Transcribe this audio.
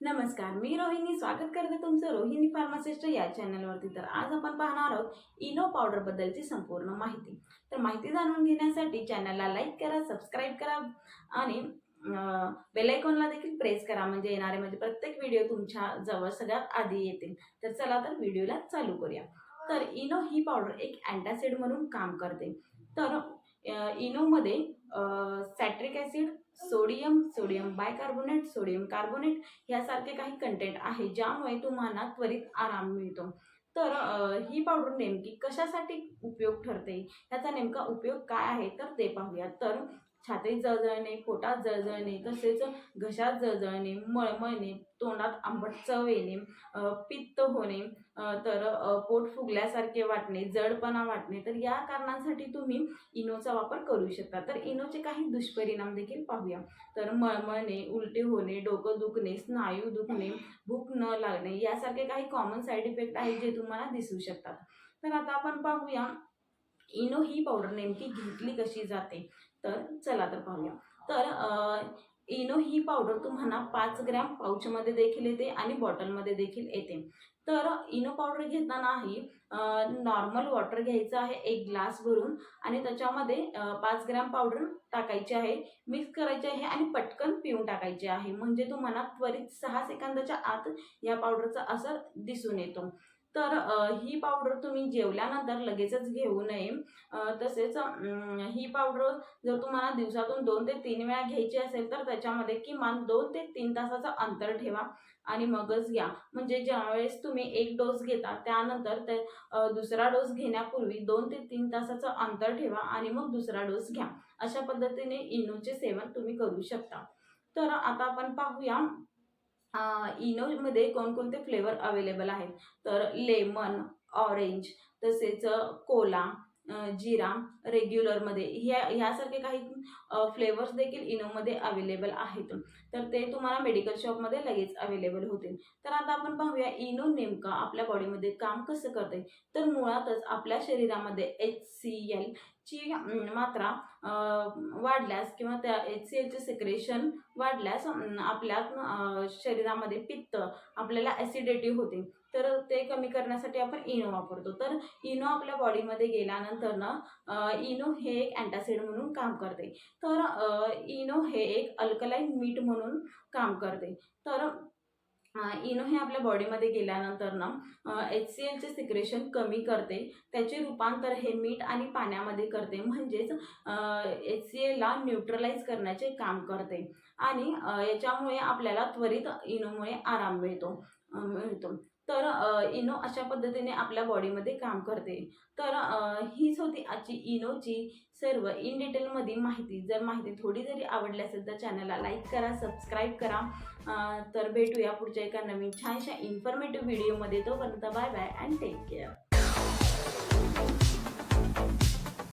नमस्कार मी रोहिणी. स्वागत करते तुमचं रोहिणी फार्मासिस्ट या चॅनलवरती तर आज आपण पाहणार आहोत इनो पावडरबद्दलची संपूर्ण माहिती. तर माहिती जाणून घेण्यासाठी चॅनलला लाईक करा सबस्क्राईब करा आणि बेलायकॉनला देखील प्रेस करा. म्हणजे येणारे म्हणजे प्रत्येक व्हिडिओ तुमच्या जवळ सगळ्यात आधी येतील. तर चला तर व्हिडिओला चालू करूया. तर इनो ही पावडर एक अँटासिड म्हणून काम करते. तर इनोमध्ये citric acid sodium sodium bicarbonate sodium carbonate यासारखे काही कंटेंट आहे ज्यामुळे तुम्हाला त्वरित आराम मिळतो. तर ही पावडर नेमकी कशासाठी उपयोग ठरते? ह्याचा नेमका उपयोग काय आहे? तर ते पाहूया. तर छातीत जळजळणे पोटात जळजळणे तसेच घशात जळजळणे मळमळणे तोंडात आंबट चव येणे पित्त होणे तर पोट फुगल्यासारखे वाटणे जडपणा वाटणे तर या कारणांसाठी तुम्ही इनोचा वापर करू शकता. तर इनोचे काही दुष्परिणाम देखील पाहूया. तर मळमळणे उलटे होणे डोकं दुखणे स्नायू दुखणे भूक न लागणे यासारखे काही कॉमन साईड इफेक्ट आहेत जे तुम्हाला दिसू शकतात. तर आता आपण पाहूया इनो ही पावडर नेमकी घेतली कशी जाते? तर चला तर पाहूया. तर इनो ही पावडर तुम्हाला पाच ग्रॅम पाऊचमध्ये देखील येते आणि बॉटलमध्ये देखील येते. तर इनो पावडर घेतानाही नॉर्मल वॉटर घ्यायचं आहे एक ग्लास भरून आणि त्याच्यामध्ये पाच ग्रॅम पावडर टाकायची आहे मिक्स करायची आहे आणि पटकन पिऊन टाकायचे आहे. म्हणजे तुम्हाला त्वरित सहा सेकंदाच्या आत या पावडरचा असर दिसून येतो. तर ही पावडर तुम्ही जेवल्यानंतर लगेचच घेऊ नये. तसेच ही पावडर जर तुम्हाला दिवसातून दोन ते तीन वेळा घ्यायची असेल तर त्याच्यामध्ये किमान दोन ते तीन तासाचं अंतर ठेवा आणि मगच घ्या. म्हणजे ज्यावेळेस तुम्ही एक डोस घेता त्यानंतर ते दुसरा डोस घेण्यापूर्वी दोन ते तीन तासाचं अंतर ठेवा आणि मग दुसरा डोस घ्या. अशा पद्धतीने इनोचे सेवन तुम्ही करू शकता. तर आता आपण पाहूया इनोमध्ये कोणकोणते फ्लेवर अवेलेबल आहेत? तर लेमन ऑरेंज तसेच कोला जिरा रेग्युलरमध्ये. ह्या ह्यासारखे काही फ्लेवर्स देखील इनोमध्ये अवेलेबल आहेत. तर ते तुम्हाला मेडिकल शॉपमध्ये लगेच अवेलेबल होतील. तर आता आपण पाहूया इनो नेमकं आपल्या बॉडीमध्ये काम कसं करते तर मुळातच आपल्या शरीरामध्ये एच सी एल ची मात्रा वाढल्यास किंवा त्या एच सी एलचे सिक्रेशन वाढल्यास आपल्या शरीरामध्ये पित्त आपल्याला ॲसिडिटी होते. तर ते कमी करण्यासाठी आपण इनो वापरतो. तर इनो आपल्या बॉडीमध्ये गेल्यानंतर ना इनो हे एक अँटासिड म्हणून काम करते. तर इनो हे एक अल्कलाईन मीठ म्हणून काम करते. तर इनो हे आपल्या बॉडीमध्ये गेल्यानंतर ना एच सी एलचे सिक्रेशन कमी करते. त्याचे रूपांतर हे मीठ आणि पाण्यामध्ये करते. म्हणजेच एच सी एलला न्यूट्रलाइज करण्याचे काम करते. आणि याच्यामुळे आपल्याला त्वरित इनोमुळे आराम मिळतो मिळतो. तर इनो अशा पद्धतीने आपल्या बॉडीमध्ये काम करते. तर हीच होती आजची इनोची सर्व इन डिटेलमध्ये माहिती. जर माहिती थोडी जरी आवडली असेल तर चॅनलला लाईक करा सबस्क्राईब करा. तर भेटूया पुढच्या एका नवीन छानशा इन्फॉर्मेटिव्ह व्हिडिओमध्ये तोपर्यंत bye bye and take care.